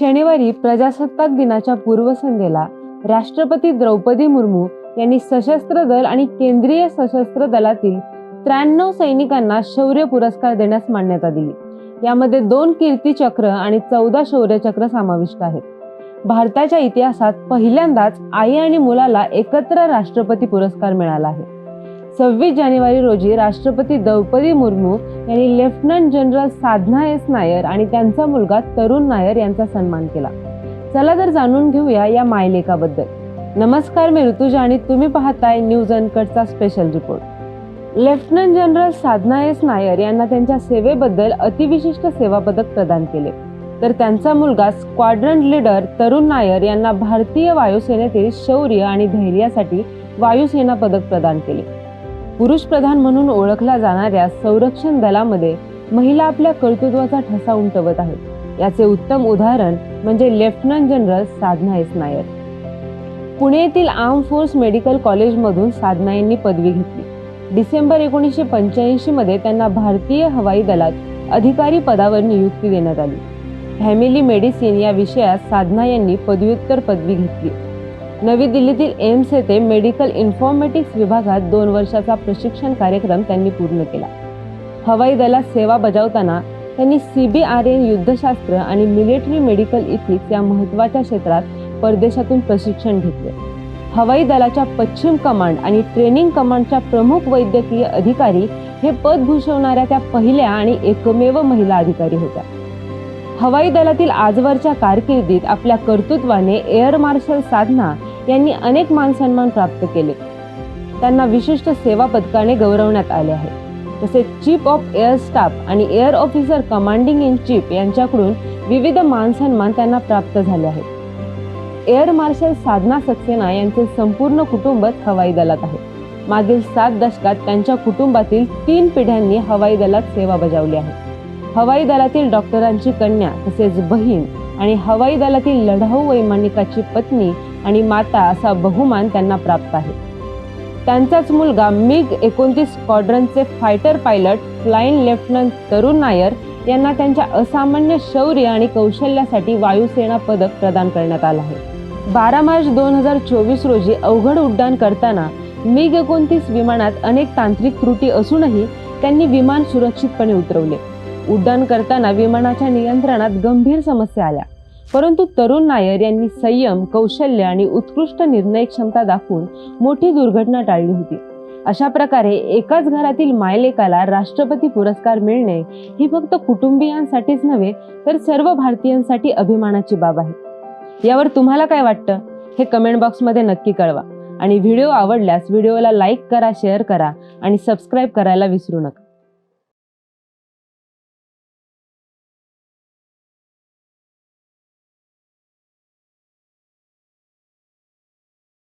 शनिवारी प्रजासत्ताक दिनाच्या पूर्वसंध्येला राष्ट्रपती द्रौपदी मुर्मू यांनी सशस्त्र दल आणि केंद्रीय सशस्त्र दलातील त्र्याण्णव सैनिकांना शौर्य पुरस्कार देण्यास मान्यता दिली. यामध्ये दोन कीर्तीचक्र आणि चौदा शौर्यचक्र समाविष्ट आहेत. भारताच्या इतिहासात पहिल्यांदाच आई आणि मुलाला एकत्र राष्ट्रपती पुरस्कार मिळाला आहे. सव्वीस जानेवारी रोजी राष्ट्रपती द्रौपदी मुर्मू यांनी lieutenant general Sadhana S. Nair आणि त्यांचा मुलगा तरुण नायर यांचा सन्मान केला. चला तर जाणून घेऊया या मायलेखाबद्दल. नमस्कार मी ऋतुजा आणि तुम्ही पाहताय news अनकटचा special report lieutenant general Sadhana S. Nair यांना त्यांच्या सेवेबद्दल अतिविशिष्ट सेवा पदक प्रदान केले. तर त्यांचा मुलगा स्क्वाड्रन लीडर तरुण नायर यांना भारतीय वायुसेनेतील शौर्य आणि धैर्यासाठी वायुसेना पदक प्रदान केले. पुरुष प्रधान म्हणून ओळखल्या जाणाऱ्या संरक्षण दलामध्ये महिला आपल्या कर्तृत्वाचा ठसा उमटवत आहेत. याचे उत्तम उदाहरण म्हणजे lieutenant general Sadhana S. Nair. Pune येथील आर्म फोर्स मेडिकल कॉलेजमधून साधना यांनी पदवी घेतली. डिसेंबर एकोणीसशे पंच्याऐंशी मध्ये त्यांना भारतीय हवाई दलात अधिकारी पदावर नियुक्ती देण्यात आली. फॅमिली मेडिसिन या विषयात साधना यांनी पदव्युत्तर पदवी घेतली. नवी दिल्लीतील एम्स येथे मेडिकल इन्फॉर्मेटिक्स विभागात दोन वर्षाचा प्रशिक्षण कार्यक्रम त्यांनी पूर्ण केला. हवाई दलात सेवा बजावताना त्यांनी सी बी आर एन युद्धशास्त्र आणि मिलिटरी मेडिकल इथिक्स या महत्त्वाच्या क्षेत्रात परदेशातून प्रशिक्षण घेतले. हवाई दलाच्या पश्चिम कमांड आणि ट्रेनिंग कमांडच्या प्रमुख वैद्यकीय अधिकारी हे पद भूषवणाऱ्या त्या पहिल्या आणि एकमेव महिला अधिकारी होत्या. हवाई दलातील आजवरच्या कारकिर्दीत आपल्या कर्तृत्वाने एअर मार्शल साधना यांनी अनेक मानसन्मान प्राप्त केले. त्यांना विशिष्ट सेवा पदकाने गौरवण्यात आले आहे. तसेच चीफ ऑफ एअर स्टाफ आणि air officer commanding in chief यांच्याकडून विविध मानसन्मान त्यांना प्राप्त झाले आहेत. एअर मार्शल साधना सक्सेना यांचे संपूर्ण कुटुंबच हवाई दलात आहे. मागील सात दशकात त्यांच्या कुटुंबातील तीन पिढ्यांनी हवाई दलात सेवा बजावली आहे. हवाई दलातील डॉक्टरांची कन्या तसेच बहीण आणि हवाई दलातील लढाऊ वैमानिकाची पत्नी आणि माता असा बहुमान त्यांना प्राप्त आहे. त्यांचाच मुलगा मिग एकोणतीस स्क्वॉड्रनचे fighter pilot flight lieutenant Tarun Nair यांना त्यांच्या असामान्य शौर्य आणि कौशल्यासाठी वायुसेना पदक प्रदान करण्यात आलं आहे. बारा मार्च दोन हजार चोवीस रोजी अवघड उड्डाण करताना मिग एकोणतीस विमानात अनेक तांत्रिक त्रुटी असूनही त्यांनी विमान सुरक्षितपणे उतरवले. उड्डाण करताना विमानाच्या नियंत्रणात गंभीर समस्या आल्या. परंतु तरुण नायर यांनी संयम कौशल्य आणि उत्कृष्ट निर्णय क्षमता दाखवून मोठी दुर्घटना टाळली होती. अशा प्रकारे एकाच घरातील मायलेकाला राष्ट्रपती पुरस्कार मिळणे ही फक्त कुटुंबियांसाठीच नव्हे तर सर्व भारतीयांसाठी अभिमानाची बाब आहे. यावर तुम्हाला काय वाटतं? हे कमेंट बॉक्समध्ये नक्की कळवा. आणि व्हिडिओ आवडल्यास व्हिडिओला लाईक करा शेअर करा आणि सबस्क्राईब करायला विसरू नका.